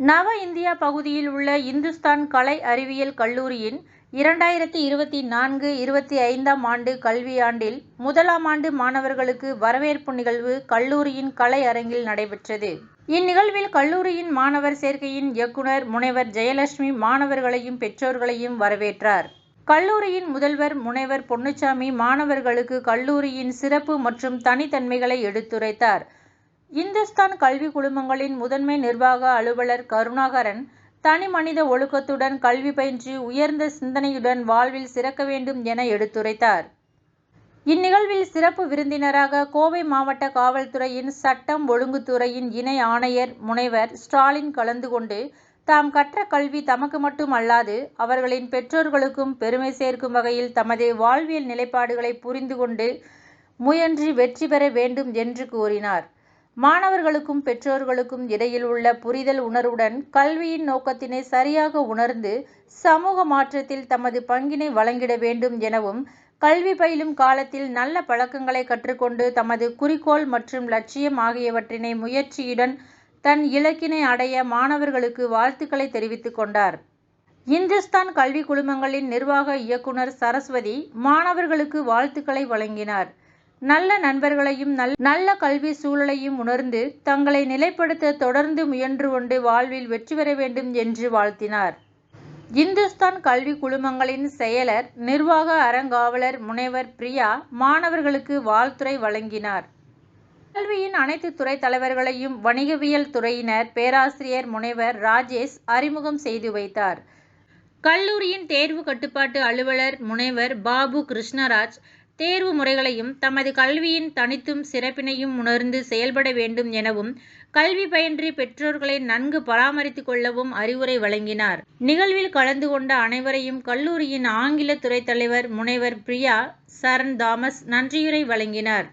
நவ இந்தியா பகுதியில் உள்ள இந்துஸ்தான் கலை அறிவியல் கல்லூரியின் இரண்டாயிரத்தி இருபத்தி நான்கு இருபத்தி ஐந்தாம் ஆண்டு கல்வியாண்டில் முதலாம் ஆண்டு மாணவர்களுக்கு வரவேற்பு நிகழ்வு கல்லூரியின் கலை அரங்கில் நடைபெற்றது. இந்நிகழ்வில் கல்லூரியின் மாணவர் சேர்க்கையின் இயக்குனர் முனைவர் ஜெயலட்சுமி மாணவர்களையும், பெற்றோர்களையும் வரவேற்றார். கல்லூரியின் முதல்வர் முனைவர் பொன்னுச்சாமி மாணவர்களுக்கு கல்லூரியின் சிறப்பு மற்றும் தனித்தன்மைகளை எடுத்துரைத்தார். இந்துஸ்தான் கல்வி குழுமங்களின் முதன்மை நிர்வாக அலுவலர் கருணாகரன் தனி மனித ஒழுக்கத்துடன் கல்வி பயின்று உயர்ந்த சிந்தனையுடன் வாழ்வில் சிறக்க வேண்டும் என எடுத்துரைத்தார். இந்நிகழ்வில் சிறப்பு விருந்தினராக கோவை மாவட்ட காவல்துறையின் சட்டம் ஒழுங்குத்துறையின் இணை ஆணையர் முனைவர் ஸ்டாலின் கலந்து கொண்டு தாம் கற்ற கல்வி தமக்கு மட்டும் அல்லாது அவர்களின் பெற்றோர்களுக்கும் பெருமை சேர்க்கும் வகையில் தமது வாழ்வியல் நிலைப்பாடுகளை புரிந்து கொண்டு முயன்று வெற்றி பெற வேண்டும் என்று கூறினார். மாணவர்களுக்கும், பெற்றோர்களுக்கும் இடையில் உள்ள புரிதல் உணர்வுடன் கல்வியின் நோக்கத்தினை சரியாக உணர்ந்து சமூக மாற்றத்தில் தமது பங்கினை வழங்கிட வேண்டும் எனவும், கல்வி பயிலும் காலத்தில் நல்ல பழக்கங்களை கற்றுக்கொண்டு தமது குறிக்கோள் மற்றும் லட்சியம் ஆகியவற்றினை முயற்சியுடன் தன் இலக்கினை அடைய மாணவர்களுக்கு வாழ்த்துக்களை தெரிவித்துக் கொண்டார். இந்துஸ்தான் கல்வி குழுமங்களின் நிர்வாக இயக்குனர் சரஸ்வதி மாணவர்களுக்கு வாழ்த்துக்களை வழங்கினார். நல்ல நண்பர்களையும், நல்ல கல்வி சூழலையும் உணர்ந்து தங்களை நிலைப்படுத்த தொடர்ந்து முயன்று கொண்டு வாழ்வில் வெற்றி பெற வேண்டும் என்று வாழ்த்தினார். இந்துஸ்தான் கல்வி குழுமங்களின் செயலர், நிர்வாக அறங்காவலர் முனைவர் பிரியா மாணவர்களுக்கு வாழ்த்துறை வழங்கினார். கல்வியின் அனைத்து துறை தலைவர்களையும் வணிகவியல் துறையினர் பேராசிரியர் முனைவர் ராஜேஷ் அறிமுகம் செய்து வைத்தார். கல்லூரியின் தேர்வு கட்டுப்பாட்டு அலுவலர் முனைவர் பாபு கிருஷ்ணராஜ் தேர்வு முறைகளையும், தமது கல்வியின் தனித்தும் சிறப்பினையும் உணர்ந்து செயல்பட வேண்டும் எனவும், கல்வி பயின்றி பெற்றோர்களை நன்கு பராமரித்துக் கொள்ளவும் அறிவுரை வழங்கினார். நிகழ்வில் கலந்து கொண்ட அனைவரையும் கல்லூரியின் ஆங்கில துறை தலைவர் முனைவர் பிரியா சரண் தாமஸ் நன்றியுரை வழங்கினார்.